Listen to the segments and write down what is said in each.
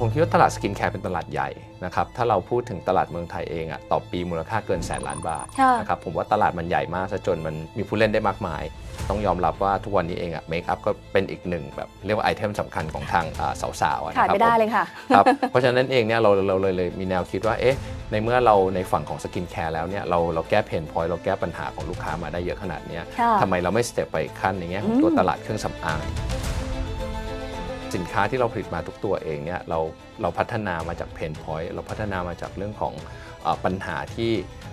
ผมคิดว่าตลาดสกินแคร์เป็นตลาดใหญ่นะครับถ้าเราพูดถึงตลาดเมืองไทยเองอะต่อปีมูลค่าเกินแสนล้านบาทค่ะนะครับผมว่าตลาดมันใหญ่มากซะจนมันมีผู้เล่นได้มากมาย ต้องยอมรับว่าทุกวันนี้เองอะเมคอัพก็เป็นอีกหนึ่งแบบเรียกว่าไอเทมสำคัญของทางอ่าสาวๆอะนะขาดครับไม่ได้ผมเลยค่ะครับเพราะฉะนั้นเองเนี่ยเราเราเลยเลยมีแนวคิดว่าเอ๊ะในเมื่อเราในฝั่งของสกินแคร์แล้วเนี่ยเราเราแก้เพนพอยต์เราแก้ปัญหาของลูกค้ามาได้เยอะขนาดเนี้ยค่ะทำไมเราไม่สเต็ปไปอีกขั้นในแง่ของตัวอืมตลาดเครื่องสำอาง สินค้าที่เราผลิตมาทุกตัวเองเนี่ยเราเราพัฒนามาจากเพนพอยต์เราพัฒนามาจากเรื่องของเออปัญหาที่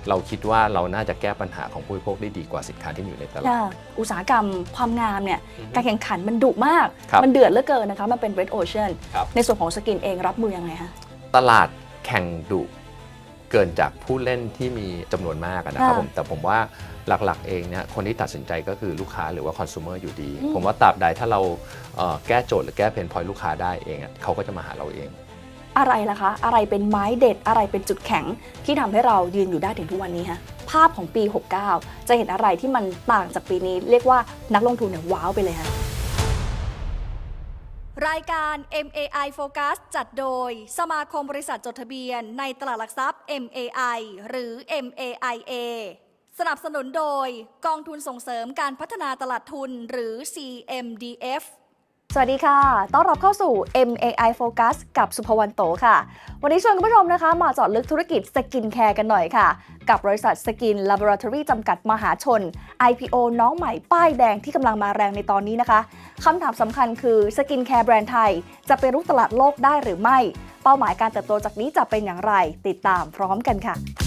เราคิดว่าเราน่าจะแก้ปัญหาของผู้บริโภคได้ดีกว่าสินค้าที่มีอยู่ในตลาดค่ะอุตสาหกรรมความงามเนี่ยอือฮึการแข่งขันมันดุมากครับมันเดือดเหลือเกินนะคะ มันเป็น red ocean ครับในส่วนของสกินเองรับมือยังไงคะตลาดแข่งดุเกินจากผู้เล่นที่มีจำนวนมากอะนะครับค่ะผมแต่ผมว่า หลักๆ เองเนี่ยคนที่ตัดสินใจก็คือลูกค้าหรือว่าคอน sumer อยู่ดีอืมผมว่าตราบใดถ้าเราเอ่อแก้โจทย์หรือแก้เพนพอยลูกค้าได้เองอะเขาก็จะมาหาเราเอง อะไรล่ะคะ อะไรเป็นไม้เด็ดอะไรเป็นจุดแข็งที่ทำให้เรายืนอยู่ได้ถึงทุกวันนี้ฮะภาพของปี 69 จะเห็นอะไรที่มันต่างจากปีนี้ เรียกว่านักลงทุนเนี่ยว้าวไปเลยค่ะรายการ MAI Focus จัดโดย สมาคมบริษัทจดทะเบียน ในตลาดหลักทรัพย์ MAI หรือ MAIA สนับสนุนโดยกองทุนส่งเสริมการพัฒนาตลาดทุนหรือ CMDF สวัสดีค่ะ ต้อนรับเข้าสู่ MAI Focus กับสุภวรรณโตค่ะ วันนี้ชวนคุณผู้ชมนะคะ มาเจาะลึกธุรกิจสกินแคร์กันหน่อยค่ะ กับบริษัทสกิน Laboratory จำกัดมหาชน IPO น้องใหม่ป้ายแดงที่กำลังมาแรงในตอนนี้นะคะ คำถามสำคัญคือสกินแคร์แบรนด์ไทย จะไปรุกตลาดโลกได้หรือไม่ เป้าหมายการเติบโตจากนี้จะเป็นอย่างไร ติดตามพร้อมกันค่ะ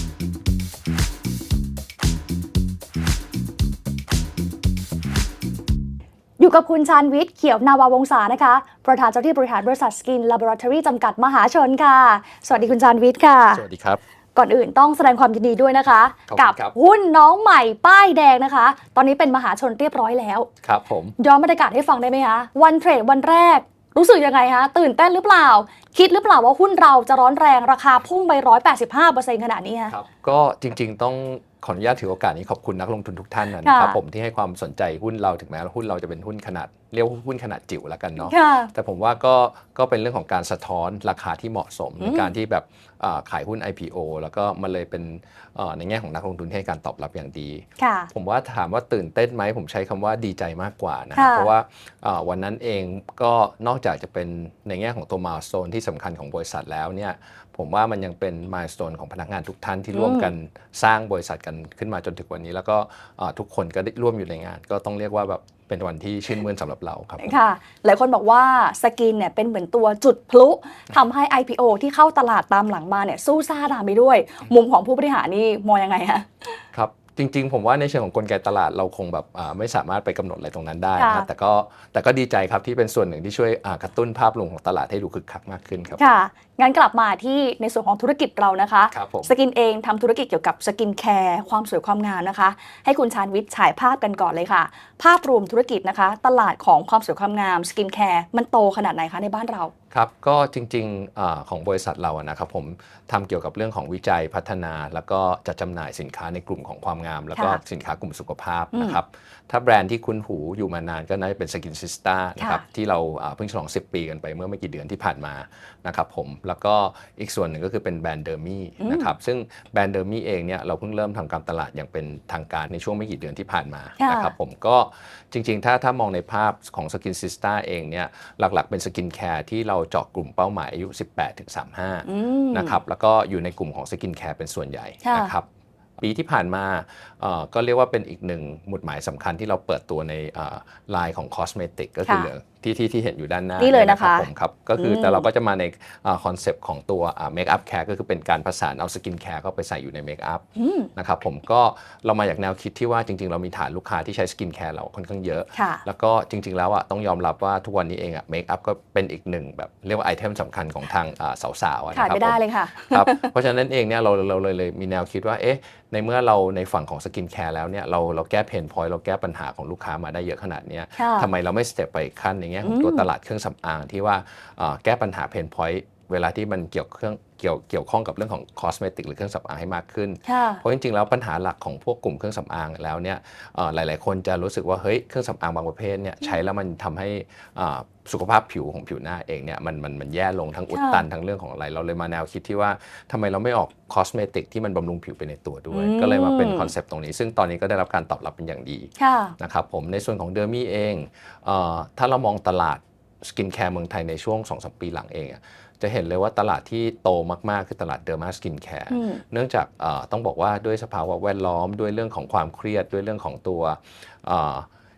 กับคุณชาญวิทย์เขียวนาวาวงศานะคะ ประธานเจ้าที่บริหารบริษัทสกิน Laboratory จำกัดมหาชนค่ะ สวัสดีคุณชาญวิทย์ค่ะ สวัสดีครับก่อนอื่นต้องแสดงความยินดีด้วยนะคะขอบคุณกัครับหุ้นน้องใหม่ป้ายแดงนะคะ ตอนนี้เป็นมหาชนเรียบร้อยแล้ว ครับผมย้อนบรรยากาศให้ฟังได้ไหมคะวันเทรดวันแรกรู้สึกยังไงคะตื่นเต้นหรือเปล่า คิดหรือเปล่าว่าหุ้นเราจะร้อนแรงราคาพุ่งไป 185%ขนาดนี้คะครับ ก็จริงๆต้อง ขออนุญาตถือโอกาสนี้ขอบคุณนักลงทุนทุกท่านนะครับค่ะผมที่ให้ความสนใจหุ้นเราถึงแม้ว่าหุ้นเราจะเป็นหุ้นขนาดเรียกว่าหุ้นขนาดจิ๋วแล้วกันเนาะค่ะแต่ผมว่าก็ก็เป็นเรื่องของการสะท้อนราคาที่เหมาะสมอืมในการที่แบบอ่า ขายหุ้น IPO แล้วก็มันเลยเป็นเอ่อในแง่ของนักลงทุนที่ให้การตอบรับอย่างดีค่ะผมว่าถามว่าตื่นเต้นไหมผมใช้คำว่าดีใจมากกว่านะค่ะเพราะว่าเอ่อวันนั้นเองก็นอกจากจะเป็นในแง่ของตัวมาสโ n นที่สำคัญของบริษัทแล้วเนี่ยผมว่ามันยังเป็นมาสโ n นของพนักงานทุกท่านที่ร่วมกันสร้างบริษัทกันขึ้นมาจนถึงวันนี้ แล้วก็เอ่อทุกคนก็ได้ร่วมอยู่ในงาน ก็ต้องเรียกว่าแบบ เป็นวันที่ชื่นมื่นสำหรับเราครับผมค่ะ หลายคนบอกว่าสกินเนี่ยเป็นเหมือนตัวจุดพลุทำให้ IPO ที่เข้าตลาดตามหลังมาเนี่ยสู้ซ่าตามไปด้วย มุมของผู้บริหารนี่มองยังไงคะครับ จริง ๆ ผมว่าในเชิงของกลไกตลาดเราคงแบบอ่าไม่สามารถไปกำหนดอะไรตรงนั้นได้นะครับค่ะแต่ก็แต่ก็ดีใจครับที่เป็นส่วนหนึ่งที่ช่วยอ่ากระตุ้นภาพรวมของตลาดให้ดูคึกคักมากขึ้นครับค่ะงั้นกลับมาที่ในส่วนของธุรกิจเรานะคะครับผมสกินเองทำธุรกิจเกี่ยวกับสกินแคร์ความสวยความงามนะคะ ให้คุณชาญวิทย์ฉายภาพกันก่อนเลยค่ะ ภาพรวมธุรกิจนะคะ ตลาดของความสวยความงามสกินแคร์มันโตขนาดไหนคะในบ้านเราครับก็จริงๆอาของบริษัทเราอะนะครับผมทำเกี่ยวกับเรื่องของวิจัยพัฒนา แล้วก็จัดจำหน่ายสินค้าในกลุ่มของความงาม แล้วก็ค่ะสินค้ากลุ่มสุขภาพอืมนะครับถ้าแบรนด์ที่คุ้นหูอยู่มานานก็น่าจะเป็นสกินซิสตานะครับค่ะที่เราอ่าเพิ่งฉลอง 10 ปีกันไปเมื่อไม่กี่เดือนที่ผ่านมานะครับผมแล้วก็อีกส่วนหนึ่งก็คือเป็นแบรนด์เดอร์มี่อืม นะครับซึ่งแบรนด์เดอร์มี่เองเนี่ยเราเพิ่งเริ่มทำการตลาดอย่างเป็นทางการในช่วงไม่กี่เดือนที่ผ่านมาค่ะนะครับผมก็จริงๆ ถ้าถ้ามองในภาพของสกินซิสตาเองเนี่ยหลักๆเป็นสกินแคร์ที่เราเจาะกลุ่มเป้าหมายอายุ 18ถึง35อืมนะครับ แล้วก็อยู่ในกลุ่มของสกินแคร์เป็นส่วนใหญ่ค่ะนะครับปีที่ผ่านมาเอ่อก็เรียกว่าเป็นอีกหนึ่งหมุดหมายสำคัญที่เราเปิดตัวในไลน์ของคอสเมติกก็คือค่ะที่ที่ที่เห็นอยู่ด้านหน้านี่เลยนะคะรับผมครับก็คืออมแต่เราก็จะมาในคอนเซปต์ของตัวเมคอัพแคร์ก็คือเป็นการผสานเอาสกินแคร์เข้าไปใส่อยู่ในเมคอัพอืมนะครับผมก็เรามาจากแนวคิดที่ว่าจริง ๆ เรามีฐานลูกค้าที่ใช้สกินแคร์เราค่อนข้างเยอะค่ะแล้วก็จริง ๆ แล้วอะต้องยอมรับว่าทุกวันนี้เองอะเมคอัพก็เป็นอีกหนึ่งแบบเรียกว่าไอเทมสำคัญของทางอ่าสาวๆอะนะขาดครับไม่ได้ผมเลยค่ะครับเพราะฉะนั้นเองเนี่ยเราเราเลยเลยมีแนวคิดว่าเอ๊ะในเมื่อเราในฝั่งของสกินแคร์แล้วเนี่ยเราเราแก้เพนพอยต์เราแก้ปัญหาของลูกค้ามาได้เยอะขนาดเนี้ยค่ะทำไมเราไม่สเต็ปไปอีกขั้นในแง่ของตัวอืมตลาดเครื่องสำอางที่ว่าเอ่อแก้ปัญหาเพนพอยต์เวลาที่มันเกี่ยวเครื่องเกี่ยวเกี่ยวข้องกับเรื่องของคอสเมติกหรือเครื่องสำอางให้มากขึ้นค่ะเพราะจริงๆ แล้วปัญหาหลักของพวกกลุ่มเครื่องสำอางแล้วเนี่ยเอ่อหลายๆ คนจะรู้สึกว่าเฮ้ยเครื่องสำอางบางประเภทเนี่ยใช้แล้วมันทำให้อ่า สุขภาพผิวของผิวหน้าเองเนี่ยมันมันมันแย่ลงทั้งอุดค่ะตันทั้งเรื่องของอะไร เราเลยมาแนวคิดที่ว่าทำไมเราไม่ออกคอสเมติกที่มันบำรุงผิวไปในตัวด้วยอืมก็เลยมาเป็นคอนเซปต์ตรงนี้ ซึ่งตอนนี้ก็ได้รับการตอบรับเป็นอย่างดีค่ะนะครับผมในส่วนของเดอร์มี่เองเออถ้าเรามองตลาดสกินแคร์เมืองไทยในช่วง2-3ปีหลังเองอะจะเห็นเลยว่าตลาดที่โตมาก ๆ คือตลาดเดอร์มาสกินแคร์อืมเนื่องจากเอ่อต้องบอกว่าด้วยสภาวะแวดล้อมด้วยเรื่องของความเครียดด้วยเรื่องของตัวเอ่อ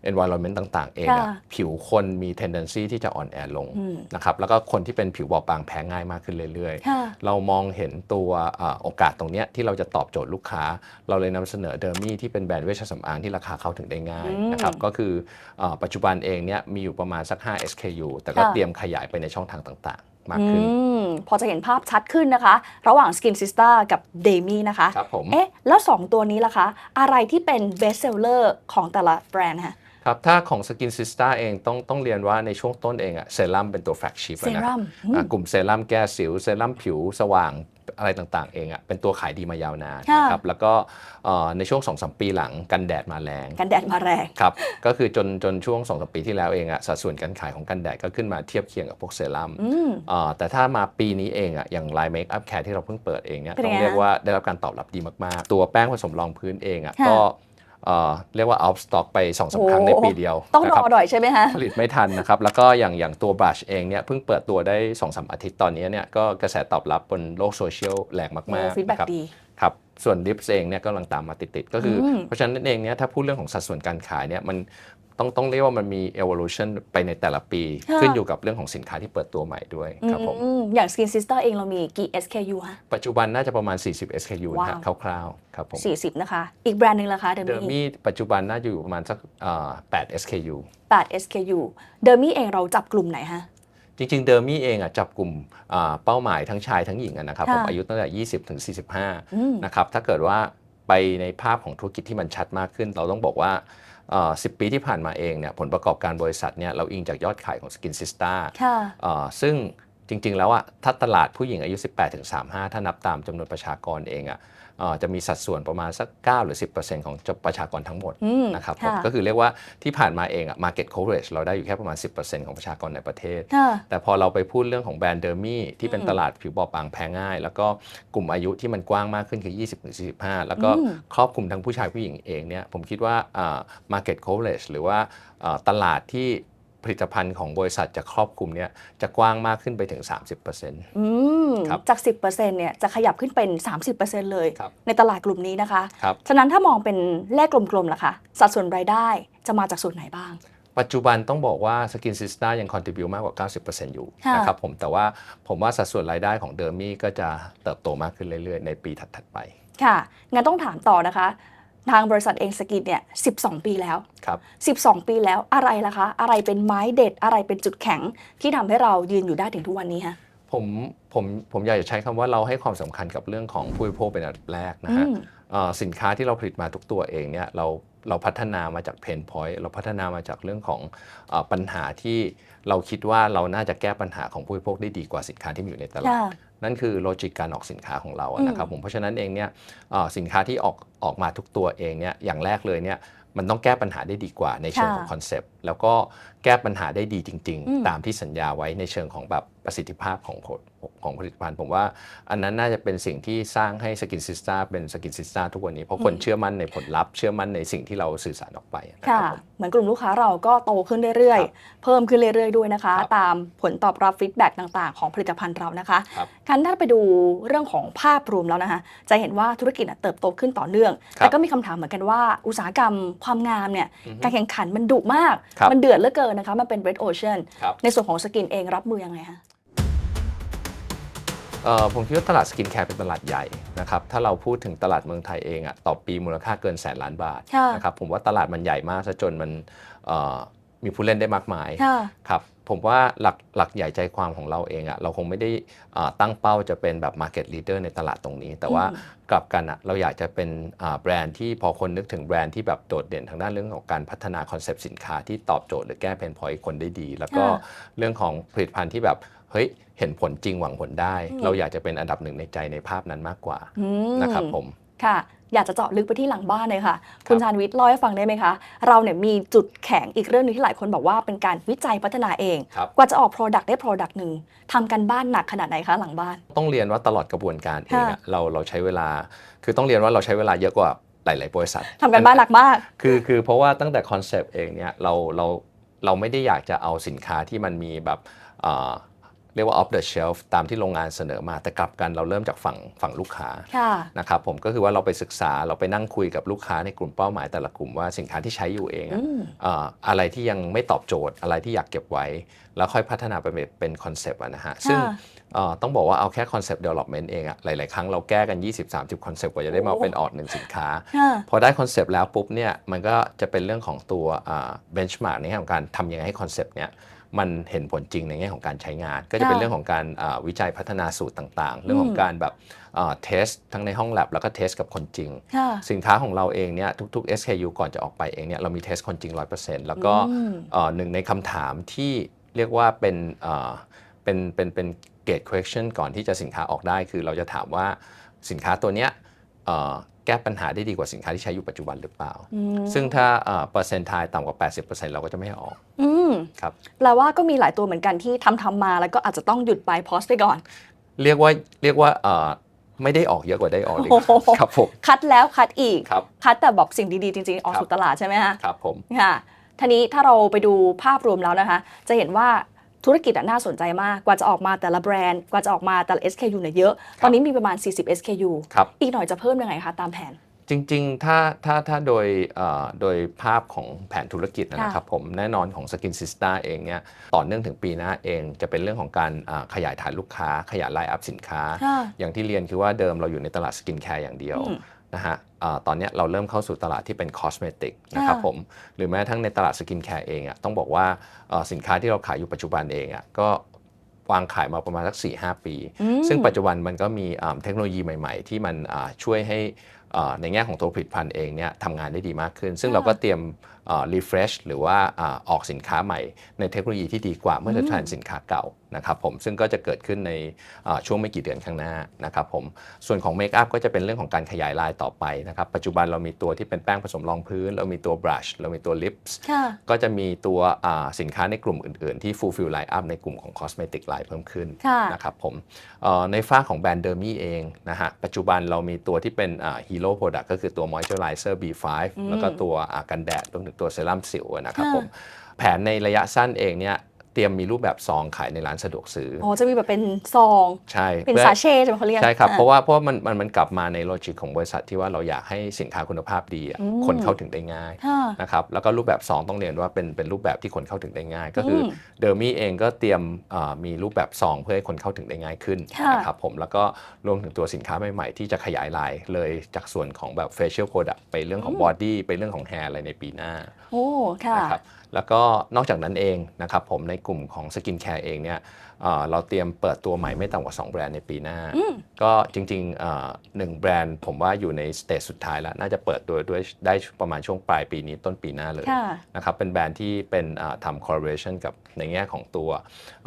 environment ต่างๆ เองอะค่ะผิวคนมี tendency ที่จะอ่อนแอลงอืม นะครับแล้วก็คนที่เป็นผิวบอบบางแพ้ง่ายมากขึ้นเรื่อย ๆ ค่ะ เรามองเห็นตัวเอ่อโอกาสตรงเนี้ยที่เราจะตอบโจทย์ลูกค้า เราเลยนำเสนอเดอร์มี่ที่เป็นแบรนด์เวชสำอางที่ราคาเข้าถึงได้ง่ายอืมนะครับก็คือเออปัจจุบันเองเนี่ยมีอยู่ประมาณสัก 5 SKU แต่ก็ค่ะ เตรียมขยายไปในช่องทางต่างๆ มากอืขึ้นมพอจะเห็นภาพชัดขึ้นนะคะ ระหว่าง Skin Sister กับ d e m i นะคะ ครับผม เอ๊ะ แล้ว 2 ตัวนี้ล่ะคะ อะไรที่เป็น best seller ของแต่ละแบรนด์คะ ครับ ถ้าของ Skin Sister เองต้องต้องเรียนว่าในช่วงต้นเองอะเซรั่มเป็นตัวแฟลกชิพเซรั่มอืมกลุ่มเซรั่มแก้สิวเซรั่มผิวสว่างอะไรต่างๆ เองอะเป็นตัวขายดีมายาวนานค่ะนะครับแล้วก็เอ่อในช่วง2-3ปีหลังกันแดดมาแรง กันแดดมาแรงครับก็คือจนจนช่วง2อสปีที่แล้วเองอะสัดส่วนการขายของกันแดดก็ขึ้นมาเทียบเคียงกับพวกเซรั่มอืมอ่าแต่ถ้ามาปีนี้เองอะอย่าง Line Make Up Care ที่เราเพิ่งเปิดเองเนี่ยเป็นต้องไงเรียกฮะว่าได้รับการตอบรับดีมากๆ ตัวแป้งผสมรองพื้นเองอะค่ะก็ เอ่อเรียกว่า out stock ไป2อสครั้งในปีเดียว ต้องนะรคอบหน่อยใช่ไหมคะผลิตไม่ทันนะครับ แล้วก็อย่างอย่างตัวบ r ัชเองเนี่ยเพิ่งเปิดตัวได้2อสอาทิตย์ตอนนี้เนี่ยก็กระแสตอบรับบนโลกโซเชียลแรงมากๆฟีดแบ็นะครับดีครับส่วนดิฟเองเนี่ยก็กำลังตามมาติดๆ ก็คืออมเพราะฉะนั้นเองเนี่ยถ้าพูดเรื่องของสัดส่วนการขายเนี่ยมัน ต้องต้องเรียกว่ามันมี evolution ไปในแต่ละปี ค่ะ ขึ้นอยู่กับเรื่องของสินค้าที่เปิดตัวใหม่ด้วยครับผม อืมอย่าง Skin Sister เองเรามีกี่ SKU ฮะ ปัจจุบันน่าจะประมาณ 40 SKU นะฮะว้าว คร่าวๆครับผม40 นะคะ อีกแบรนด์หนึ่งล่ะคะเดอ Dermy ร์มี่ปัจจุบันน่าจะอยู่ประมาณสักเอ่อ8 SKU 8 SKU Dermy เองเราจับกลุ่มไหนฮะ จริงๆ เดอร์มี่เองอะจับกลุ่มอ่าเป้าหมายทั้งชายทั้งหญิงอะนะครับค่ะ ผมอายุตั้งแต่ 20 ถึงอืม45นะครับถ้าเกิดว่าไปในภาพของธุรกิจที่มันชัดมากขึ้น เราต้องบอกว่า เอ่อ10ปีที่ผ่านมาเองเนี่ยผลประกอบการบริษัทเนี่ยเราอิงจากยอดขายของ Skin Sista ค่ะเอ่อซึ่ง จริง ๆ แล้วอะถ้าตลาดผู้หญิงอายุ 18ถึง35 ถ้านับตามจำนวนประชากรเองอะเอ่อจะมีสัดส่วนประมาณสัก 9 หรือ 10%ของประชากรทั้งหมดอืมนะครับผมค่ะก็คือเรียกว่าที่ผ่านมาเองอะ market coverage เราได้อยู่แค่ประมาณ 10%ของประชากรในประเทศค่ะแต่พอเราไปพูดเรื่องของแบรนด์เดอร์มี่ที่เป็นอืมตลาดผิวบอบบางแพ้ง่าย แล้วก็กลุ่มอายุที่มันกว้างมากขึ้นคือ 20-45 แล้วก็อืมครอบคลุมทั้งผู้ชายผู้หญิงเองเนี่ยผมคิดว่าอ่า market coverage หรือว่าอ่าตลาดที่ ผลิตภัณฑ์ของบริษัทจะครอบคลุมเนี่ยจะกว้างมากขึ้นไปถึง 30%อืมครับจาก 10%เนี่ยจะขยับขึ้นเป็น 30%เลยครับในตลาดกลุ่มนี้นะคะครับฉะนั้นถ้ามองเป็นเลขกลมๆล่ะคะสัดส่วนรายได้จะมาจากส่วนไหนบ้าง ปัจจุบันต้องบอกว่า Skin Sister ยัง contribute มากกว่า 90%อยู่ค่ะนะครับผมแต่ว่าผมว่าสัดส่วนรายได้ของเดอร์มี่ก็จะเติบโตมากขึ้นเรื่อยๆ ในปีถัดๆไป ค่ะงั้นต้องถามต่อนะคะ ทางบริษัทเองสกินเนี่ย12 ปีแล้วครับ 12 ปีแล้วอะไรล่ะคะ อะไรเป็นไม้เด็ดอะไรเป็นจุดแข็งที่ทำให้เรายืนอยู่ได้ถึงทุกวันนี้ฮะผมผมผมอยากจะใช้คำว่าเราให้ความสำคัญกับเรื่องของผู้บริโภคเป็นอันดับแรกนะฮะอืมเอ่อสินค้าที่เราผลิตมาทุกตัวเองเนี่ยเราเราพัฒนามาจากเพนพอยต์เราพัฒนามาจากเรื่องของเออปัญหาที่เราคิดว่าเราน่าจะแก้ปัญหาของผู้บริโภคได้ดีกว่าสินค้าที่มีอยู่ในตลาดค่ะนั่นคือโลจิกการออกสินค้าของเราอะอืมนะครับผมเพราะฉะนั้นเองเนี่ยเอ่อสินค้าที่ออกออกมาทุกตัวเองเนี่ยอย่างแรกเลยเนี่ยมันต้องแก้ปัญหาได้ดีกว่าในเชิงของคอนเซปต์แล้วก็แก้ปัญหาได้ดีจริงอืมๆตามที่สัญญาไว้ในเชิงของแบบประสิทธิภาพของผลของผลิตภัณฑ์ ผมว่าอันนั้นน่าจะเป็นสิ่งที่สร้างให้สกินซิสตาเป็นสกินซิสตาทุกวันนี้ เพราะคนเชื่อมั่นในผลลัพธ์เชื่อมั่นในสิ่งที่เราสื่อสารออกไปนะคค่ะรับผมเหมือนกลุ่มลูกค้าเราก็โตขึ้นเรื่อยครับๆเพิ่มขึ้นเรื่อยๆด้วยนะคะครับตามผลตอบรับฟีดแบ็กต่างๆ ของผลิตภัณฑ์เรานะคะครับคันถ้าไปดูเรื่องของภาพรวมแล้วนะคะจะเห็นว่าธุรกิจน่ะเติบโตขึ้นต่อเนื่องครับแต่ก็มีคำถามเหมือนกันว่าอุตสาหกรรมความงามเนี่ยอือฮึการแข่งขันมันดุมากครับมันเดือดเหลือเกินนะคะมันเป็น red ocean ครับในส่วนของสกินเองรับมือยังไงคะเอ่อ ผมคิดว่าตลาดสกินแคร์เป็นตลาดใหญ่นะครับถ้าเราพูดถึงตลาดเมืองไทยเองอะต่อปีมูลค่าเกินแสนล้านบาทค่ะนะครับผมว่าตลาดมันใหญ่มากซะจนมันเอ่อมีผู้เล่นได้มากมายค่ะครับผมว่าหลักหลักใหญ่ใจความของเราเองอะเราคงไม่ได้อ่าตั้งเป้าจะเป็นแบบ Market Leader ในตลาดตรงนี้ แต่ว่าอืมกลับกันอะเราอยากจะเป็นอ่าแบรนด์ที่พอคนนึกถึงแบรนด์ที่แบบโดดเด่นทางด้านเรื่องของการพัฒนาคอนเซปต์สินค้าที่ตอบโจทย์หรือแก้เพนพอยต์คนได้ดี แล้วก็ค่ะเรื่องของผลิตภัณฑ์ที่แบบ เฮ้ยเห็นผลจริงหวังผลได้อืมเราอยากจะเป็นอันดับหนึ่งในใจในภาพนั้นมากกว่าอืมนะครับผมค่ะ อยากจะเจาะลึกไปที่หลังบ้านเลยค่ะ คุณชาญวิทย์เล่าให้ฟังได้ไหมคะ เราเนี่ยมีจุดแข็งอีกเรื่องหนึงที่หลายคนบอกว่าเป็นการวิจัยพัฒนาเองครับกว่าจะออก Product ได้ Product หนึ่งทำกันบ้านหนักขนาดไหนคะหลังบ้าน ต้องเรียนว่าตลอดกระบวนการเองอะค่ะเราเราใช้เวลา คือต้องเรียนว่าเราใช้เวลาเยอะกว่าหลาย ๆ บริษัททำกันบ้านหนักมาก คือคือเพราะว่าตั้งแต่คอนเซปต์เองเนี่ยเราเราเราไม่ได้อยากจะเอาสินค้าที่มันมีแบบ เอ่อเรียกว่า off the shelf ตามที่โรงงานเสนอมาแต่กลับกันเราเริ่มจากฝั่งฝั่งลูกค้าค่ะนะครับผมก็คือว่าเราไปศึกษาเราไปนั่งคุยกับลูกค้าในกลุ่มเป้าหมายแต่ละกลุ่มว่าสินค้าที่ใช้อยู่เองอะอืมเอ่ออะไรที่ยังไม่ตอบโจทย์อะไรที่อยากเก็บไว้ แล้วค่อยพัฒนาไปเป็นเป็นคอนเซปต์นะฮะซึ่งค่ะเอ่อต้องบอกว่าเอาแค่คอนเซปต์ development เองอะหลาย ๆ ครั้งเราแก้กัน 20-30 คอนเซปต์กว่าจะได้มาโอ้เป็นออดหนึ่งสินค้าค่ะพอได้คอนเซปต์แล้วปุ๊บเนี่ยมันก็จะเป็นเรื่องของตัวเบนช์มาร์กในแง่ของการทำยังไงให้คอนเซปต์เนี่ย มันเห็นผลจริงในแง่ของการใช้งาน ก็จะเป็นค่ะเรื่องของการอ่าวิจัยพัฒนาสูตรต่างๆ เรื่องของการแบบเทสทั้งในห้องแลบแล้วก็เทสกับคนจริงค่ะสินค้าของเราเองเนี่ยทุก ๆ SKU ก่อนจะออกไปเองเนี่ยเรามีเทสคนจริง 100%แล้วก็อืมเอ่อหนึ่งในคำถามที่เรียกว่าเป็นเอ่อเป็นเป็นเป็นเกต question ก่อนที่จะสินค้าออกได้ คือเราจะถามว่าสินค้าตัวเนี้ยเอ่อแก้ปัญหาได้ดีกว่าสินค้าที่ใช้อยู่ปัจจุบันหรือเปล่าอืมซึ่งถ้าเอ่อเปอร์เซ็นต์ทายต่ำกว่า 80%เราก็จะไม่ให้ออกอืมครับแปลว่าก็มีหลายตัวเหมือนกันที่ทำทำมาแล้วก็อาจจะต้องหยุดไปพอสไปก่อน เรียกว่าเรียกว่าเอ่อไม่ได้ออกเยอะกว่าได้ออกเลยโอ้โหครับผมคัดแล้วคัดอีกครับคัดแต่บอกสิ่งดีๆ จริงๆ ออกครับสู่ตลาดใช่ไหมคะครับผมค่ะทีนี้ถ้าเราไปดูภาพรวมแล้วนะคะ จะเห็นว่า ธุรกิจอะน่าสนใจมาก กว่าจะออกมาแต่ละแบรนด์ กว่าจะออกมาแต่ละ SKU เนี่ยเยอะ ตอนนี้มีประมาณ 40 SKU ครับอีกหน่อยจะเพิ่มยังไงคะตามแผน จริงๆ ถ้าถ้าถ้าโดยเอ่อโดยภาพของแผนธุรกิจนะครับผมแน่นอนของ Skin s i s t a เองเนี่ยต่อเนื่องถึงปีหน้าเองจะเป็นเรื่องของการอ่าขยายฐานลูกค้า ขยายไลน์อัพสินค้าค่ะอย่างที่เรียนคือว่าเดิมเราอยู่ในตลาดสกินแคร์อย่างเดียวอืม นะฮะอ่าตอนเนี้ยเราเริ่มเข้าสู่ตลาดที่เป็นคอสเมติกนะครับค่ะผมหรือแม้กระทั้งในตลาดสกินแคร์เองอะต้องบอกว่าเอ่อสินค้าที่เราขายอยู่ปัจจุบันเองอะก็วางขายมาประมาณสัก 4-5 ปีอืมซึ่งปัจจุบันมันก็มีอ่าเทคโนโลยีใหม่ ๆ ที่มันอ่าช่วยให้อ่าในแง่ของตัวผลิตภัณฑ์เองเนี่ยทำงานได้ดีมากขึ้น ซึ่งค่ะเราก็เตรียมรีเฟรชหรือว่าอาออกสินค้าใหม่ ในเทคโนโลยีที่ดีกว่าเมื่อเทียบแทนสินค้าเก่านะครับผมซึ่งก็จะเกิดขึ้นในอ่าช่วงไม่กี่เดือนข้างหน้านะครับผมส่วนของเมคอัพก็จะเป็นเรื่องของการขยายลายต่อไปนะครับปัจจุบันเรามีตัวที่เป็นแป้งผสมรองพื้น เรามีตัวบรัชเรามีตัวลิปส์ค่ะก็จะมีตัวอ่าสินค้าในกลุ่มอื่น ๆ ที่ fulfill line up ในกลุ่มของ cosmetic line เพิ่มขึ้นค่ะนะครับผมเอ่อในฝ้ากของแบรนด์เดอร์มี่เองนะฮะปัจจุบันเรามีตัวที่เป็นฮีโร่โปรดักต์ก็คือตัว moisturizer B5 อืมแล้วก็ตัวอ่ากันแดดรวมถึงตัวเซรั่มสิวนะครับค่ะผมแผนในระยะสั้นเองเนี่ย เตรียมมีรูปแบบซองขายในร้านสะดวกซื้อออ๋อจะมีแบบเป็นซองใช่เป็นพื่อซาเช่ใช่ไหมเขาเรียกใช่ครับอ่เพราะว่าเพราะว่ามันมันมันกลับมาในโลจิกของบริษัทที่ว่าเราอยากให้สินค้าคุณภาพดีอะอืมคนเข้าถึงได้ง่ายค่ะนะครับแล้วก็รูปแบบ2ต้องเรียนว่าเป็นเป็นรูปแบบที่คนเข้าถึงได้ง่าย ก็คืออมเดอร์มี่เองก็เตรียมเอ่อมีรูปแบบซองเพื่อให้คนเข้าถึงได้ง่ายขึ้นค่ะนะครับผมแล้วก็รวมถึงตัวสินค้าใหม่ๆ ที่จะขยายลายเลยจากส่วนของแบบ facial product ไปเรื่องของ body ไปเรื่องของ hair อะไรในปีหน้าโอ้ค่ะนะครับ แล้วก็นอกจากนั้นเองนะครับผมในกลุ่มของสกินแคร์เองเนี่ยเอ่อเราเตรียมเปิดตัวใหม่ไม่ต่ำกว่า 2 แบรนด์ในปีหน้า ก็จริงๆเอ่อหนึ่งแบรนด์ผมว่าอยู่ในสเตจสุดท้ายแล้ว น่าจะเปิดตัวด้วยได้ประมาณช่วงปลายปีนี้ต้นปีหน้าเลยค่ะนะครับเป็นแบรนด์ที่เป็นอ่าทำ collaboration กับในแง่ของตัว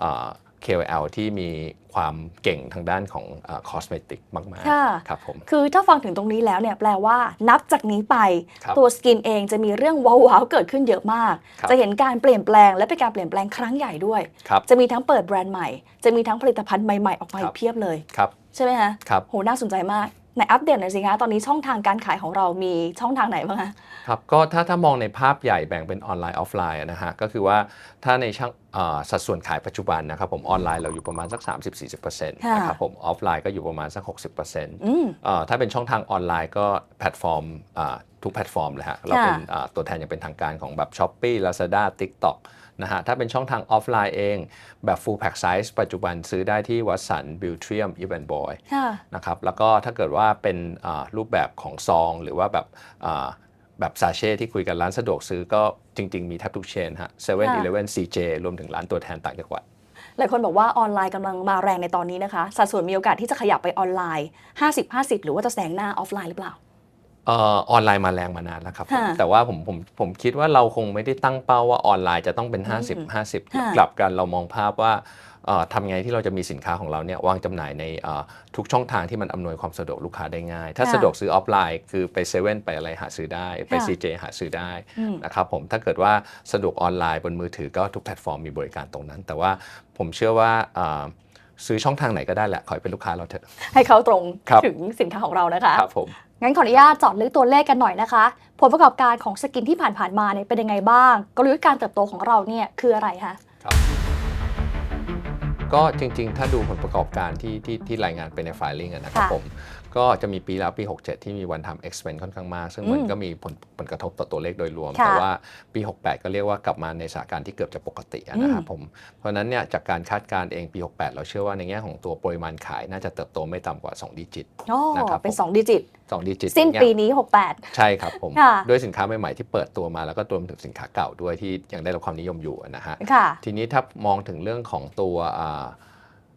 อ่า KOL ที่มีความเก่งทางด้านของคอสเมติกมากค่ะๆครับผมคือถ้าฟังถึงตรงนี้แล้วเนี่ยแปลว่านับจากนี้ไปครับตัวสกินเองจะมีเรื่องว้าวๆเกิดขึ้นเยอะมากครับจะเห็นการเปลี่ยนแปลงและเป็นการเปลี่ยนแปลงครั้งใหญ่ด้วยครับจะมีทั้งเปิดแบรนด์ใหม่ จะมีทั้งผลิตภัณฑ์ใหม่ๆ ออกมาครัอีบกเพียบเลยครับใช่ไหมคะครับโหน่าสนใจมาก ในอัปเดตหน่อยสิคะตอนนี้ช่องทางการขายของเรามีช่องทางไหนบ้างคะครับก็ถ้าถ้ามองในภาพใหญ่แบ่งเป็นออนไลน์ออฟไลน์อะนะฮะก็คือว่าถ้าในช่างเอ่อสัดส่วนขายปัจจุบันนะครับผมออนไลน์เราอยู่ประมาณสัก 30-40%นะครับผมออฟไลน์ก็อยู่ประมาณสัก 60%อืมเอ่อถ้าเป็นช่องทางออนไลน์ก็แพลตฟอร์มอ่าทุกแพลตฟอร์มเลยฮะเราเป็นอ่าตัวแทนอย่างเป็นทางการของแบบ s h อ p e e Lazada TikTok นะฮะ ถ้าเป็นช่องทางออฟไลน์เอง แบบ full pack size ปัจจุบันซื้อได้ที่วัสันบิลเทียมอีเวนบอยค่ะนะครับ แล้วก็ถ้าเกิดว่าเป็นอ่ารูปแบบของซอง หรือว่าแบบอ่าแบบซาเช่ที่คุยกันร้านสะดวกซื้อก็จริง ๆ มีแทบทุกเชนฮะเซเว่นอีเลฟเว่นซีเจรวมถึงร้านตัวแทนต่างจังหวัดหลายคนบอกว่าออนไลน์กำลังมาแรงในตอนนี้นะคะ สัดส่วนมีโอกาสที่จะขยับไปออนไลน์ 50-50 หรือว่าจะแซงหน้าออฟไลน์หรือเปล่า เออออนไลน์มาแรงมานานแล้วครับผมค่ะแต่ว่าผมผมผมคิดว่าเราคงไม่ได้ตั้งเป้าว่าออนไลน์จะต้องเป็นอืม50 ค่ะ 50 กลับกันเรามองภาพว่าเอ่อทำไงที่เราจะมีสินค้าของเราเนี่ยวางจำหน่ายในเอ่อทุกช่องทางที่มันอำนวยความสะดวกลูกค้าได้ง่าย ถ้าค่ะสะดวกซื้อออฟไลน์คือไปเซเว่นไปอะไรหาซื้อได้ ไปค่ะ CJ หาซื้อได้ อืม นะครับผมถ้าเกิดว่าสะดวกออนไลน์บนมือถือก็ทุกแพลตฟอร์มมีบริการตรงนั้น แต่ว่าผมเชื่อว่าเอ่อซื้อช่องทางไหนก็ได้แหละ ขอให้เป็นลูกค้าเราเถอะ ให้เขาตรงครับ ถึงสินค้าของเรานะคะ ครับผม งั้นขออนุญาตเจอดลึกตัวเลขกันหน่อยนะคะ ผลประกอบการของสกินที่ผ่านๆมาเนี่ยเป็นยังไงบ้าง กลยุทธ์การเติบโตของเราเนี่ยคืออะไรคะก็จริงๆ ถ้าดูผลประกอบการที่ที่ที่รายงานไปในไฟลิ่งนะครับค่ะผม ก็จะมีปีแล้วปี 67 ที่มีวันทำ expense ค่อนข้างมาก ซึ่งมันอืมก็มีผลผลกระทบต่อตัวเลขโดยรวมค่ะแต่ว่าปี 68 ก็เรียกว่ากลับมาในสถานการณ์ที่เกือบจะปกติอะนะครับอืมผม เพราะฉะนั้นเนี่ยจากการคาดการณ์เองปี 68 เราเชื่อว่าในแง่ของตัวปริมาณขายน่าจะเติบโตไม่ต่ำกว่า 2 ดิจิตโอ้นะครับเป็นผม2ดิจิต 2 ดิจิต สิ้นอย่างปีเงี้ยนี้ 68 ใช่ครับผมค่ะด้วยสินค้าใหม่ๆที่เปิดตัวมาแล้วก็รวมถึงสินค้าเก่าด้วยที่ยังได้รับความนิยมอยู่นะฮะค่ะทีนี้ถ้ามองถึงเรื่องของตัวอ่า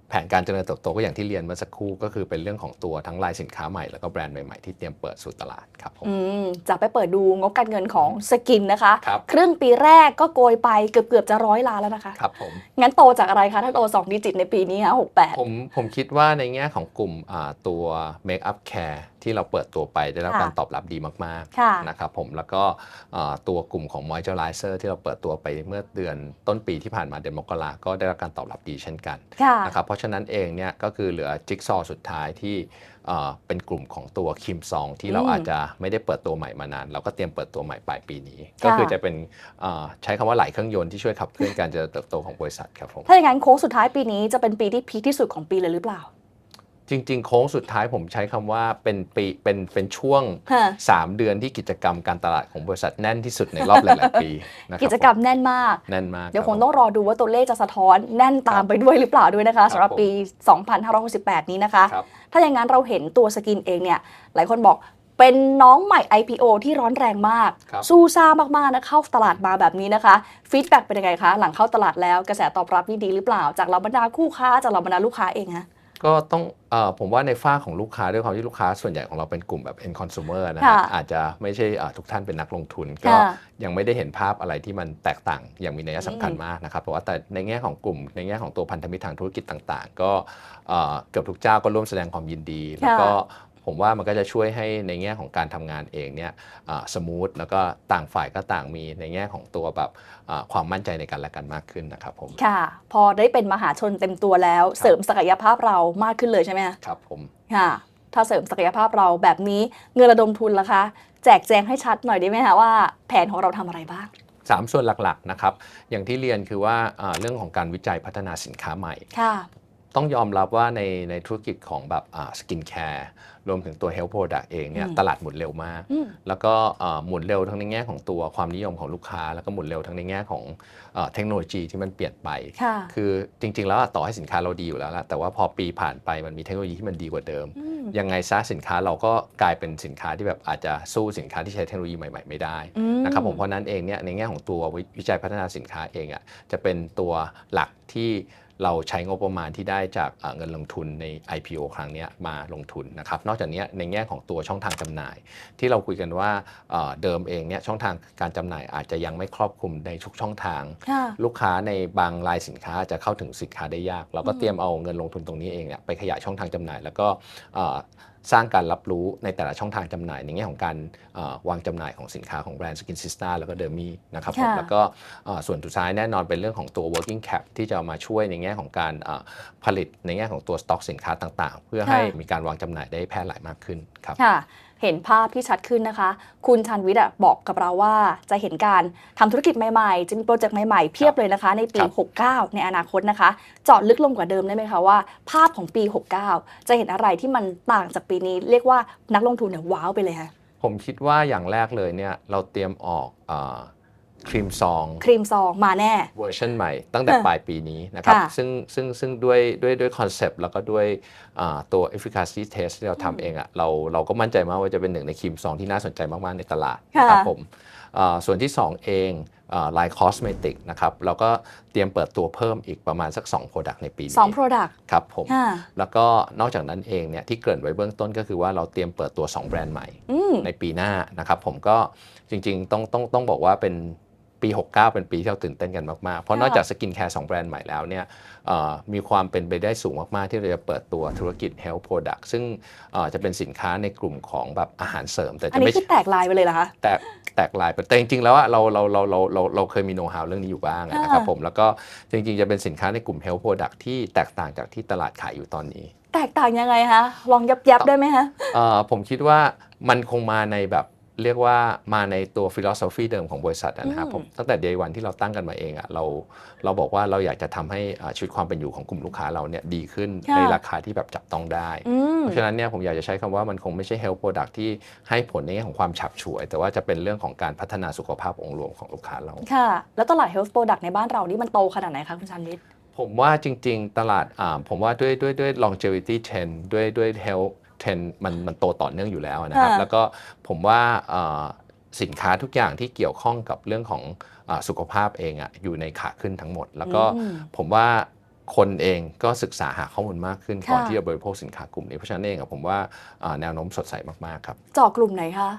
แผนการเจริญเติบโตก็อย่างที่เรียนเมื่อสักครู่ก็คือเป็นเรื่องของตัวทั้งลายสินค้าใหม่แล้วก็แบรนด์ใหม่ๆที่เตรียมเปิดสู่ตลาดครับผมอืมจะไปเปิดดูงบการเงินของสกินนะคะครับครึ่งปีแรกก็โกยไปเกือบเกือบๆจะร้อยล้านแล้วนะคะครับผมงั้นโตจากอะไรคะ ถ้าโต2ดิจิตในปีนี้คะ68ผมผมคิดว่าในแง่ของกลุ่มอ่าตัว Make Up Care ที่เราเปิดตัวไปได้รับค่ะการตอบรับดีมากค่ะๆนะครับผมแล้วก็อ่าตัวกลุ่มของ Moisturizer ที่เราเปิดตัวไปเมื่อเดือนต้นปีที่ผ่านมาเดือนมกราก็ได้รับการตอบรับดีเช่นกันค่ะนะครับเพราะฉะนั้นเองเนี่ยก็คือเหลือจิ๊กซอว์สุดท้ายที่เอ่อเป็นกลุ่มของตัวคิมซองที่เราอืมอาจจะไม่ได้เปิดตัวใหม่มานาน เราก็เตรียมเปิดตัวใหม่ปลายปีนี้ค่ะก็คือจะเป็นเอ่อใช้คำว่าไหลเครื่องยนต์ที่ช่วยขับเคลื่อนการเจริญเติบโตของบริษัทครับผมถ้าอย่างนั้นโค้งสุดท้ายปีนี้จะเป็นปีที่พีคที่สุดของปีเลยหรือเปล่า จริง ๆ โค้งสุดท้ายผมใช้คำว่าเป็นปีเป็นเป็นช่วงฮะ3 เดือนที่กิจกรรมการตลาดของบริษัทแน่นที่สุดในรอบหลายๆปีนะครับกิจกรรมแน่นมาก แน่นมากเดี๋ยวรับคงต้องรอดูว่าตัวเลขจะสะท้อนแน่นตามไปด้วยหรือเปล่าด้วยนะคะสำหรับผมปี 2568 นี้นะคะ ครับ ถ้าอย่างนั้นเราเห็นตัวสกินเองเนี่ย หลายคนบอกเป็นน้องใหม่ IPO ที่ร้อนแรงมาก ครับ สู้ซ่ามากๆนะเข้าตลาดมาแบบนี้นะคะฟีดแบ็กเป็นยังไงคะ หลังเข้าตลาดแล้วกระแสตอบรับนี่ดีหรือเปล่า จากเราบรรดาคู่ค้าจากเราบรรดาลูกค้าเองฮะ ก็ต้องเออผมว่าในฝ้ากของลูกค้าด้วยความที่ลูกค้าส่วนใหญ่ของเราเป็นกลุ่มแบบ end consumer นะฮะค่ะอาจจะไม่ใช่อ่าทุกท่านเป็นนักลงทุน ก็ค่ะยังไม่ได้เห็นภาพอะไรที่มันแตกต่างอย่างมีนัยสำคัญมากนะครับ เพราะว่าแต่ในแง่ของกลุ่มในแง่ของตัวพันธมิตรทางธุรกิจต่างๆ ก็เอ่อเกือบทุกเจ้าก็ร่วมแสดงความยินดี แล้วก็ ผมว่ามันก็จะช่วยให้ในแง่ของการทำงานเองเนี่ยสมูทแล้วก็ต่างฝ่ายก็ต่างมีในแง่ของตัวแบบอ่าความมั่นใจในกันและกันมากขึ้นนะครับผมค่ะ พอได้เป็นมหาชนเต็มตัวแล้ว เสริมศักยภาพเรามากขึ้นเลยใช่ไหมคะครับผมค่ะถ้าเสริมศักยภาพเราแบบนี้เงินระดมทุนล่ะคะ แจกแจงให้ชัดหน่อยได้ไหมคะว่าแผนของเราทำอะไรบ้างสามส่วนหลักๆนะครับอย่างที่เรียนคือว่าอ่าเรื่องของการวิจัยพัฒนาสินค้าใหม่ค่ะ ต้องยอมรับว่าในในธุรกิจของแบบสกินแคร์รวมถึงตัว Health Product เองเนี่ยอืมตลาดหมุนเร็วมากอืมแล้วก็อ่าหมุนเร็วทั้งในแง่ของตัวความนิยมของลูกค้า แล้วก็หมุนเร็วทั้งในแง่ของอ่าเทคโนโลยีที่มันเปลี่ยนไปค่ะคือจริง ๆ แล้วอะต่อให้สินค้าเราดีอยู่แล้วละแต่ว่าพอปีผ่านไปมันมีเทคโนโลยีที่มันดีกว่าเดิมอืมยังไงซะสินค้าเราก็กลายเป็นสินค้าที่แบบอาจจะสู้สินค้าที่ใช้เทคโนโลยีใหม่ ๆ ไม่ได้อืมนะครับผมเพราะฉะนั้นเองเนี่ยในแง่ของตัววิวิจัยพัฒนาสินค้าเองอะจะเป็นตัวหลักที่ เราใช้งบประมาณที่ได้จากเงินลงทุนใน IPO ครั้งนี้มาลงทุนนะครับ นอกจากนี้ในแง่ของตัวช่องทางจำหน่าย ที่เราคุยกันว่าเดิมเองเนี่ยช่องทางการจำหน่ายอาจจะยังไม่ครอบคลุมในทุกช่องทาง ลูกค้าในบางรายสินค้าจะเข้าถึงสินค้าได้ยาก เราก็เตรียมเอาเงินลงทุนตรงนี้เองเนี่ยไปขยายช่องทางจำหน่าย แล้วก็ สร้างการรับรู้ในแต่ละช่องทางจำหน่าย ในแง่ของการเอ่อวางจำหน่ายของสินค้าของแบรนด์สกินซิสตาแล้วก็เดอร์มี่นะครับผมค่ะแล้วก็เอ่อส่วนสุดท้ายแน่นอนเป็นเรื่องของตัว working cap ที่จะเอามาช่วยในแง่ของการเอ่อผลิตในแง่ของตัวสต็อกสินค้าต่างๆ เพื่อให้มีการวางจำหน่ายได้แพร่หลายมากขึ้นครับค่ะ เห็นภาพที่ชัดขึ้นนะคะ คุณชันวิทย์อะบอกกับเราว่าจะเห็นการทำธุรกิจใหม่ๆ จะมีโปรเจกต์ใหม่ๆ เพียบเลยนะคะ ในปีครับ69 ในอนาคตนะคะ เจาะลึกลงกว่าเดิมได้ไหมคะว่า ภาพของปี 69 จะเห็นอะไรที่มันต่างจากปีนี้ เรียกว่านักลงทุนเนี่ยว้าวไปเลยค่ะผมคิดว่าอย่างแรกเลยเนี่ยเราเตรียมออก ครีมซองครีมซองมาแน่ เวอร์ชันใหม่ตั้งแต่ค่ะปลายปีนี้นะครับค่ะซึ่งซึ่งซึ่งด้วยด้วยด้วยคอนเซปต์แล้วก็ด้วยอ่าตัว efficacy test ที่เราทำเองอะเราเราก็มั่นใจมากว่าจะเป็นหนึ่งในครีมซองที่น่าสนใจมาก ๆ ในตลาดนะครับค่ะผมอ่าส่วนที่ 2 เองไลน์คอสเมติกนะครับแล้วก็เตรียมเปิดตัวเพิ่มอีกประมาณสัก 2 Product ในปีนี้ สอง Product ครับผม ค่ะแล้วก็นอกจากนั้นเองเนี่ยที่เกริ่นไว้เบื้องต้นก็คือว่าเราเตรียมเปิดตัว 2 แบรนด์ใหม่ อืม ในปีหน้านะครับผมก็จริงๆต้องต้องต้องบอกว่าเป็น ปี 69 เป็นปีที่เราตื่นเต้นกันมาก ๆ เพราะค่ะนอกจากสกินแคร์สองแบรนด์ใหม่แล้วเนี่ยเอ่อมีความเป็นไปได้สูงมาก ๆ ที่เราจะเปิดตัวธุรกิจ Health Product ซึ่งเอ่อจะเป็นสินค้าในกลุ่มของแบบอาหารเสริม แต่อันจะนี้ไม่คือแตกลายไปเลยเหรอคะแตกแตกลายไปแต่จริง ๆ แล้วอะเราเราเราเราเราเราเคยมีโน้ตฮาวเรื่องนี้อยู่บ้างอะนะครับค่ะผมแล้วก็จริง ๆ จะเป็นสินค้าในกลุ่ม Health Product ที่แตกต่างจากที่ตลาดขายอยู่ตอนนี้แตกต่างยังไงคะ ลองยับยับๆได้ไหมคะเอ่อผมคิดว่ามันคงมาในแบบ เรียกว่ามาในตัวฟิโลโซฟีเดิมของบริษัทอะนะครับอืมผมตั้งแต่ day one ที่เราตั้งกันมาเองอะเราเราบอกว่าเราอยากจะทำให้อ่าชีวิตความเป็นอยู่ของกลุ่มลูกค้าเราเนี่ยดีขึ้นค่ะในราคาที่แบบจับต้องได้อืมเพราะฉะนั้นเนี่ยผมอยากจะใช้คำว่ามันคงไม่ใช่ health product ที่ให้ผลในแง่ของความฉับฉวย แต่ว่าจะเป็นเรื่องของการพัฒนาสุขภาพองค์รวมของลูกค้าเรา ค่ะ แล้วตลาด Health Product ในบ้านเรานี่มันโตขนาดไหนคะคุณชันวิทย์ผมว่าจริง ๆ ตลาดอ่าผมว่าด้วยด้วยด้วย longevity trend ด้วยด้วย health trend มันมันโตต่อเนื่องอยู่แล้วนะครับค่ะแล้วก็ผมว่าอ่าสินค้าทุกอย่างที่เกี่ยวข้องกับเรื่องของอาสุขภาพเองอะอยู่ในขาขึ้นทั้งหมด แล้วก็อืมผมว่าคนเองก็ศึกษาหาข้อมูลมากขึ้นก่อนค่ะที่จะบริโภคสินค้ากลุ่มนี้เพราะฉะนั้นเองอะผมว่าอ่าแนวโน้มสดใสมากๆครับเจาะกลุ่มไหนคะ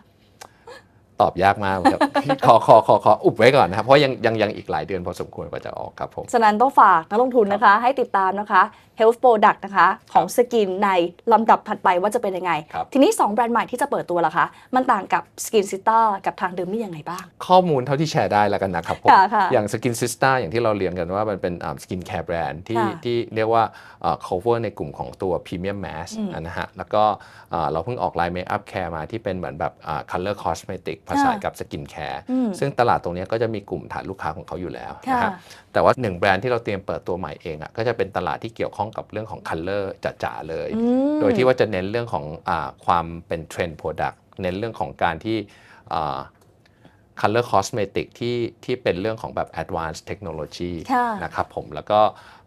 ตอบยากมากครับขอขอขอขออุบไว้ก่อนนะครับ เพราะยังยังยังอีกหลายเดือนพอสมควรกว่าจะออกครับผมฉะนั้นต้องฝากนักลงทุนนะคะ ให้ติดตามนะคะ Health Product นะคะของสกินในลำดับถัดไปว่าจะเป็นยังไงครับทีนี้ 2 แบรนด์ใหม่ที่จะเปิดตัวล่ะคะ มันต่างกับ Skin s i t a กับทางเดิมนี่ยังไงบ้าง ข้อมูลเท่าที่แชร์ได้แล้วกันนะครับผมค่ะค่ะอย่าง Skin Sista อย่างที่เราเรียนกันว่ามันเป็นสกินแคร์แบรนด์ที่ค่ะที่เรียกว่าเอ่อ cover ในกลุ่มของตัว Premium Mass อืมนะฮะแล้วก็เอ่อเราเพิ่งออกไลน์ Makeup Care มาที่เป็นเหมือนแบบอ่า Color Cosmetic ผสานกับ Skin Care อืมซึ่งตลาดตรงเนี้ยก็จะมีกลุ่มฐานลูกค้าของเขาอยู่แล้วค่ะนะฮะ แต่ว่าหนึ่งแบรนด์ที่เราเตรียมเปิดตัวใหม่เองอะก็จะเป็นตลาดที่เกี่ยวข้องกับเรื่องของ Color จ๋าๆเลยอืมโดยที่ว่าจะเน้นเรื่องของอาความเป็นเทรนด์โปรดักต์เน้นเรื่องของการที่อ่า color cosmetic ที่ที่เป็นเรื่องของแบบ advanced technology ค่ะนะครับผมแล้วก็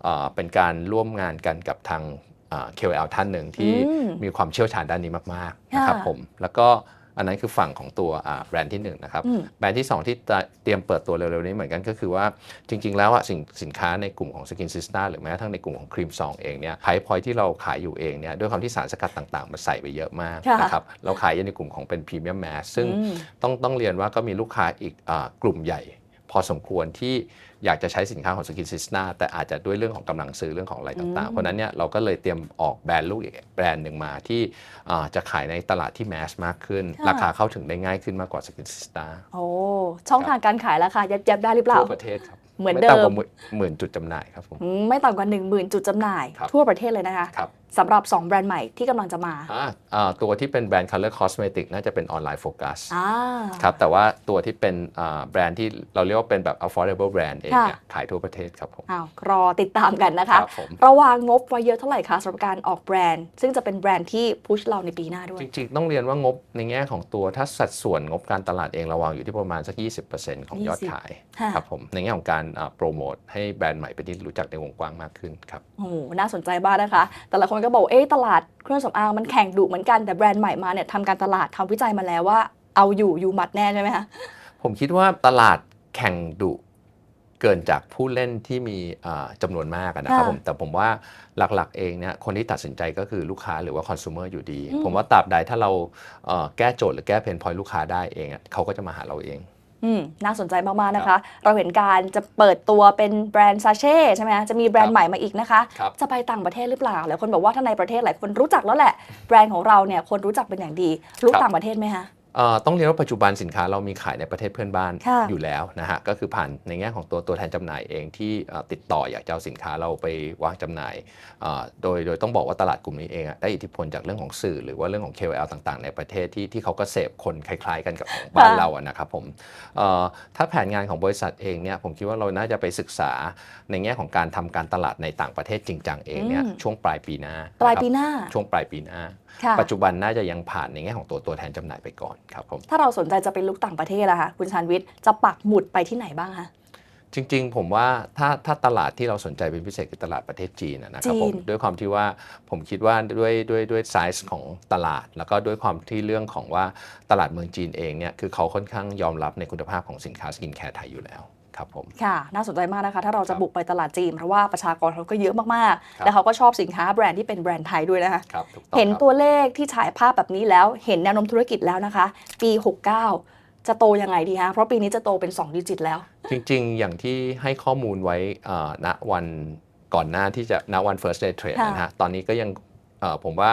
เอ่อเป็นการร่วมงานกันกับทางอ่า KOL ท่านหนึ่งที่อืมมีความเชี่ยวชาญด้านนี้มาก ๆ นะครับค่ะผมแล้วก็ อันนั้นคือฝั่งของตัวอ่าแบรนด์ที่หนึ่งนะครับอืมแบรนด์ที่ 2 ที่จะเตรียมเปิดตัวเร็วๆนี้เหมือนกันก็คือว่าจริง ๆ แล้วอะสินสินค้าในกลุ่มของ Skin Sista หรือแม้กระทั่งในกลุ่มของครีมซองเองเนี่ยไพพอยที่เราขายอยู่เองเนี่ยด้วยความที่สารสกัดต่างๆมันใส่ไปเยอะมากค่ะนะครับเราขายอยู่ในกลุ่มของเป็นพรีเมียมแมสซึ่งอืมต้องต้องเรียนว่าก็มีลูกค้าอีกอากลุ่มใหญ่ พอสมควรที่ อยากจะใช้สินค้าของ Skin Sista แต่อาจจะด้วยเรื่องของกำลังซื้อเรื่องของอะไรต่างอืมๆเพราะฉะนั้นเนี่ยเราก็เลยเตรียมออกแบรนด์ลูกอีกแบรนด์หนึ่งมาที่อ่าจะขายในตลาดที่แมสมากขึ้น ราคาเข้าถึงได้ง่ายขึ้นมากกว่า Skin Sista โอ้ช่องทางการขายราคายับยับๆได้หรือเปล่าทั่วประเทศครับเหมือนไต่ำกเดิว่ามหมื่นจุดจำหน่ายครับผมอืมไม่ต่ำกว่า1 0,000 จุดจำหน่ายครับทั่วประเทศเลยนะคะครับ สำหรับ 2 แบรนด์ใหม่ที่กำลังจะมาอ่าอ่าตัวที่เป็นแบรนด์ Color Cosmetic น่าจะเป็นออนไลน์โฟกัสอ่า ครับแต่ว่าตัวที่เป็นอ่าแบรนด์ที่เราเรียกว่าเป็นแบบ affordable brand เองเนี่ยค่ะขายทั่วประเทศครับผมอ้าวรอติดตามกันนะคะครับผมเราวางงบไว้เยอะเท่าไหร่คะสำหรับการออกแบรนด์ ซึ่งจะเป็นแบรนด์ที่พุชเราในปีหน้าด้วย จริงๆ ต้องเรียนว่างบในแง่ของตัวถ้าสัดส่วนงบการตลาดเองเราวางอยู่ที่ประมาณสัก 20%ของยอด20 ขายค่ะครับผมในแง่ของการอ่าโปรโมทให้แบรนด์ใหม่เป็นที่รู้จักในวงกว้างมากขึ้นครับ โอ้โหน่าสนใจบ้างนะคะ แต่ละคนก็บอกเอ๊ะตลาดเครื่องสำอางมันแข่งดุเหมือนกันแต่แบรนด์ใหม่มาเนี่ยทำการตลาดทำวิจัยมาแล้วว่าเอาอยู่อยู่หมัดแน่ใช่ไหมคะผมคิดว่าตลาดแข่งดุเกินจากผู้เล่นที่มีอ่าจำนวนมากอะนะครับค่ะผมแต่ผมว่าหลักๆเองเนี่ยคนที่ตัดสินใจก็คือลูกค้าหรือว่าคอน sumer อยู่ดีอืมผมว่าตราบใดถ้าเราเอ่อแก้โจทย์หรือแก้เพนพอยลูกค้าได้เองอะเขาก็จะมาหาเราเองอืม น่าสนใจมาก ๆ นะคะ เราเห็นการจะเปิดตัวเป็นแบรนด์ซาเช่ใช่ไหมคะจะมีแบรนครัด์บใหม่มาอีกนะคะครับจะไปต่างประเทศหรือเปล่า หลายคนบอกว่าถ้าในประเทศหลายคนรู้จักแล้วแหละ แบรนด์ของเราเนี่ยคนรู้จักเป็นอย่างดี รู้ต่างประเทศไหมคะเอ่อ ต้องเรียนว่าปัจจุบันสินค้าเรามีขายในประเทศเพื่อนบ้านค่ะอยู่แล้วนะฮะก็คือผ่านในแง่ของตัวตัวแทนจำหน่ายเองที่เอ่อติดต่ออยากจะเอาสินค้าเราไปวางจำหน่ายเอ่อโดยโดยต้องบอกว่าตลาดกลุ่มนี้เองอะได้อิทธิพลจากเรื่องของสื่อ หรือว่าเรื่องของ KOL ต่างๆ ในประเทศที่ที่เขาก็เสพคนคล้ายๆ กันกับของบ้านค่ะเราอะนะครับผมเอ่อถ้าแผนงานของบริษัทเองเนี่ยผมคิดว่าเราน่าจะไปศึกษาในแง่ของการทำการตลาดในต่างประเทศจริงจังเองเนี่ยอืมช่วงปลายปีหน้าปลายนะครับปีหน้าช่วงปลายปีหน้าค่ะปัจจุบันน่าจะยังผ่านในแง่ของตัวตัวแทนจำหน่ายไปก่อนครับผมถ้าเราสนใจจะไปลุกต่างประเทศล่ะคะคุณชานวิทย์จะปักหมุดไปที่ไหนบ้างคะจริงๆ ผมว่าถ้าถ้าตลาดที่เราสนใจเป็นพิเศษคือตลาดประเทศจีนนะนะครับจีนผมด้วยความที่ว่าผมคิดว่าด้วยด้วยด้วยไซส์ของตลาด แล้วก็ด้วยความที่เรื่องของว่าตลาดเมืองจีนเองเนี่ยคือเขาค่อนข้างยอมรับในคุณภาพของสินค้าสกินแคร์ไทยอยู่แล้ว ครับผมค่ะ น่าสนใจมากนะคะ ถ้าเราคจะรับบุกไปตลาดจีน เพราะว่าประชากรเขาก็เยอะมากครับๆแล้วเขาก็ชอบสินค้าแบรนด์ที่เป็นแบรนด์ไทยด้วยนะคะครับถูกต้องเห็นครับตัวเลขที่ฉายภาพแบบนี้แล้วเห็นแนวโน้มธุรกิจแล้วนะคะ ปี 69 จะโตยังไงดีฮะเพราะปีนี้จะโตเป็น 2 ดิจิตแล้ว จริง ๆ อย่างที่ให้ข้อมูลไว้เอ่อณวันก่อนหน้าที่จะณวัน first day trade ค่ะนะฮะตอนนี้ก็ยังเอ่อ ผมว่า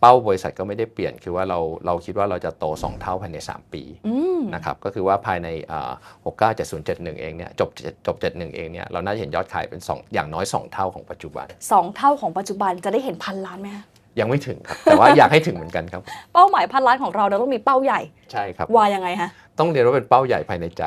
เป้าบริษัทก็ไม่ได้เปลี่ยน คือว่าเราเราคิดว่าเราจะโต 2 เท่าภายใน 3 ปีอืมนะครับก็คือว่าภายในเอ่อ69 70 71 เองเนี่ยจบจบ 71 เองเนี่ยเราน่าจะเห็นยอดขายเป็น 2 อย่างน้อย 2 เท่าของปัจจุบันสองเท่าของปัจจุบันจะได้เห็นพันล้านไหมคะยังไม่ถึงครับ แต่ว่าอยากให้ถึงเหมือนกันครับ เป้าหมายพันล้านของเราเราต้องมีเป้าใหญ่ใช่ครับวายังไงฮะต้องเรียนว่าเป็นเป้าใหญ่ภายในใจ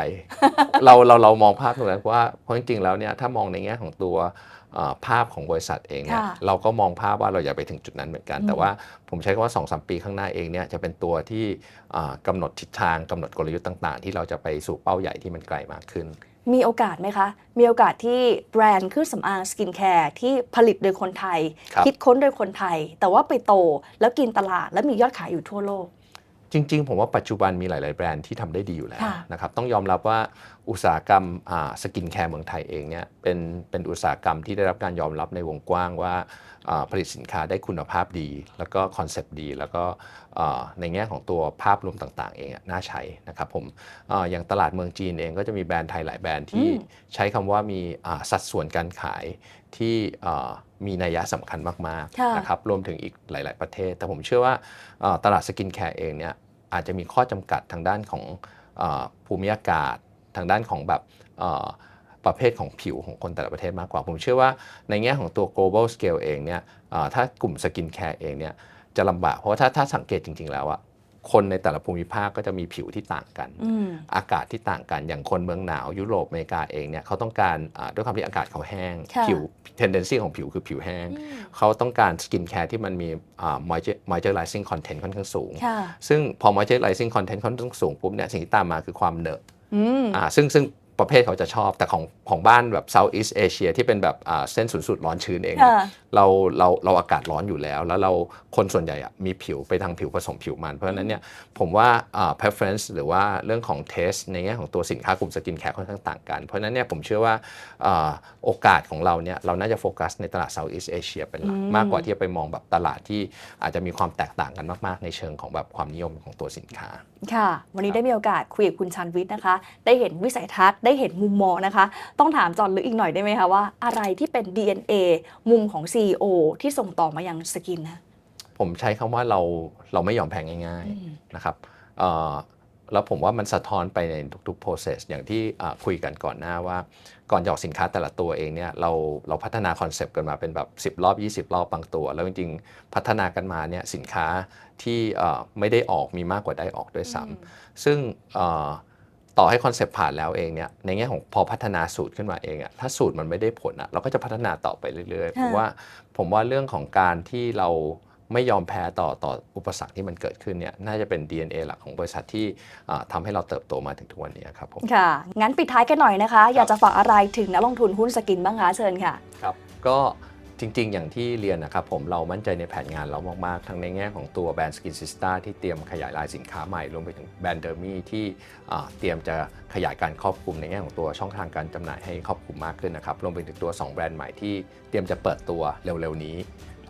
เราเราเรามองภาพตรงนั้นว่าเพราะจริงๆแล้วเนี่ยถ้ามองในแง่ของตัวเอ่อ ภาพของบริษัทเองเนี่ยค่ะเราก็มองภาพว่าเราอยากไปถึงจุดนั้นเหมือนกัน อืม แต่ว่าผมใช้คำว่า2อสปีข้างหน้าเองเนี่ยจะเป็นตัวที่เอ่อกำหนดทิศทางกำหนดกลยุทธ์ต่าง ๆ ที่เราจะไปสู่เป้าใหญ่ที่มันไกลมากขึ้น มีโอกาสไหมคะ มีโอกาสที่แบรนด์เครื่องสำอางสกินแคร์ที่ผลิตโดยคนไทยครับคิดค้นโดยคนไทย แต่ว่าไปโตแล้วกินตลาดแล้วมียอดขายอยู่ทั่วโลก จริง ๆ ผมว่าปัจจุบันมีหลาย ๆ แบรนด์ที่ทำได้ดีอยู่แล้วค่ะนะครับต้องยอมรับว่าอุตสาหกรรมสกินแคร์เมืองไทยเองเนี่ยเป็นเป็นอุตสาหกรรมที่ได้รับการยอมรับในวงกว้างว่าอ่าผลิตสินค้าได้คุณภาพดี แล้วก็คอนเซปต์ดี แล้วก็อ่าในแง่ของตัวภาพรวมต่างๆ เองอะน่าใช้นะครับผมอาอย่างตลาดเมืองจีนเองก็จะมีแบรนด์ไทยหลายแบรนด์ที่อืมใช้คำว่ามีอ่าสัดส่วนการขายที่อ่า มีนัยยะสำคัญมากค่ะๆนะครับรวมถึงอีกหลาย ๆประเทศ แต่ผมเชื่อว่าอ่าตลาดสกินแคร์เองเนี่ยอาจจะมีข้อจำกัดทางด้านของเออภูมิอากาศ ทางด้านของแบบเอ่อประเภทของผิวของคนแต่ละประเทศมากกว่า ผมเชื่อว่าในแง่ของตัว global scale เองเนี่ยเอ่อถ้ากลุ่มสกินแคร์เองเนี่ยจะลำบากเพราะว่าถ้าถ้าสังเกตจริง ๆ แล้วอะ คนในแต่ละภูมิภาคก็จะมีผิวที่ต่างกันอืมอากาศที่ต่างกันอย่างคนเมืองหนาวยุโรปอเมริกาเองเนี่ยเขาต้องการอ่าด้วยความที่อากาศเขาแห้งค่ะผิว tendency ของผิวคือผิวแห้ง เขาต้องการสกินแคร์ที่มันมีอ่า moisture- moisturizing content ค่อนข้างสูงค่ะซึ่งพอ moisturizing content ค่อนข้างสูงปุ๊บเนี่ยสิ่งที่ตามมาคือความเหนอะอืมอ่าซึ่งซึ่ง ประเภทเขาจะชอบ แต่ของของบ้านแบบ Southeast Asia ที่เป็นแบบอ่าเส้นศูนย์สูตรร้อนชื้นเองเนี่ยค่ะเราเราเราอากาศร้อนอยู่แล้ว แล้วเราคนส่วนใหญ่อะมีผิวไปทางผิวผสมผิวมัน เพราะฉะนั้นเนี่ยผมว่าอ่า preference หรือว่าเรื่องของ taste ในแง่ของตัวสินค้ากลุ่มสกินแคร์ค่อนข้างต่างกัน เพราะฉะนั้นเนี่ยผมเชื่อว่าอ่าโอกาสของเราเนี่ยเราน่าจะโฟกัสในตลาด Southeast Asia เป็นหลักอืม มากกว่าที่จะไปมองแบบตลาดที่อาจจะมีความแตกต่างกันมาก ๆ ในเชิงของแบบความนิยมของตัวสินค้า ค่ะ วันนี้ครับได้มีโอกาสคุยกับคุณชันวิทย์นะคะ ได้เห็นวิสัยทัศน์ได้เห็นมุมมองนะคะ ต้องถามจอห์นลึกอีกหน่อยได้ไหมคะว่าอะไรที่เป็น DNA มุมของ CEO ที่ส่งต่อมายังสกินนะผมใช้คำว่าเราเราไม่ยอมแพ้ง่ายอืมๆนะครับเอ่อแล้วผมว่ามันสะท้อนไปในทุกๆ process อย่างที่อ่าคุยกันก่อนหน้าว่า ก่อนจะออกสินค้าแต่ละตัวเองเนี่ยเราเราพัฒนาคอนเซปต์กันมาเป็นแบบ 10 รอบ 20 รอบบางตัว แล้วจริงๆ พัฒนากันมาเนี่ยสินค้าที่เอ่อไม่ได้ออกมีมากกว่าได้ออกด้วยซ้ำซึ่งเอ่อ ต่อให้คอนเซปต์ผ่านแล้วเองเนี่ยในแง่ของพอพัฒนาสูตรขึ้นมาเองอะถ้าสูตรมันไม่ได้ผลอะเราก็จะพัฒนาต่อไปเรื่อยๆผมค่ะว่าผมว่าเรื่องของการที่เราไม่ยอมแพ้ต่อต่ออุปสรรคที่มันเกิดขึ้นเนี่ยน่าจะเป็น DNA หลักของบริษัทที่อ่าทำให้เราเติบโตมาถึงทุกวันนี้ครับผมค่ะ งั้นปิดท้ายกันหน่อยนะคะ อยากจะฝากอะไรถึงนักลงทุนหุ้นสกินบ้างคะเชิญค่ะ ครับ ก็ จริง ๆ อย่างที่เรียนนะครับผมเรามั่นใจในแผนงานเรามาก ๆ ทั้งในแง่ของตัวแบรนด์สกินซิสตาที่เตรียมขยายรายสินค้าใหม่ รวมไปถึงแบรนด์เดอร์มี่ที่เตรียมจะขยายการครอบคลุมในแง่ของตัวช่องทางการจำหน่ายให้ครอบคลุมมากขึ้นนะครับรวมไปถึงตัว 2 แบรนด์ใหม่ที่เตรียมจะเปิดตัวเร็ว ๆ นี้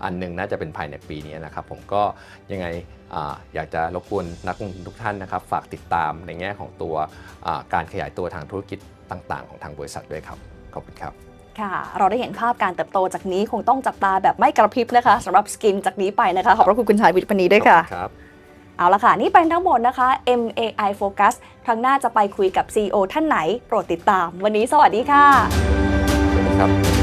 อันหนึ่งน่าจะเป็นภายในปีนี้นะครับผมก็ยังไงออยากจะรบกวนนักลงทุนทุกท่านนะครับฝากติดตามในแง่ของตัวการขยายตัวทางธุรกิจต่าง ๆ ของทางบริษัทด้วยครับขอบคุณครับ ค่ะ เราได้เห็นภาพการเติบโตจากนี้คงต้องจับตาแบบไม่กระพริบนะคะสำหรับสกินจากนี้ไปนะคะ ขอบพระคุณคุณชายวิทย์วันนี้ด้วยค่ะขอบณครับเอาละค่ะ นี่เป็นทั้งหมดนะคะ MAI Focus ครั้งหน้าจะไปคุยกับ CEO ท่านไหน โปรดติดตาม วันนี้สวัสดีค่ะ สวัสดีครับ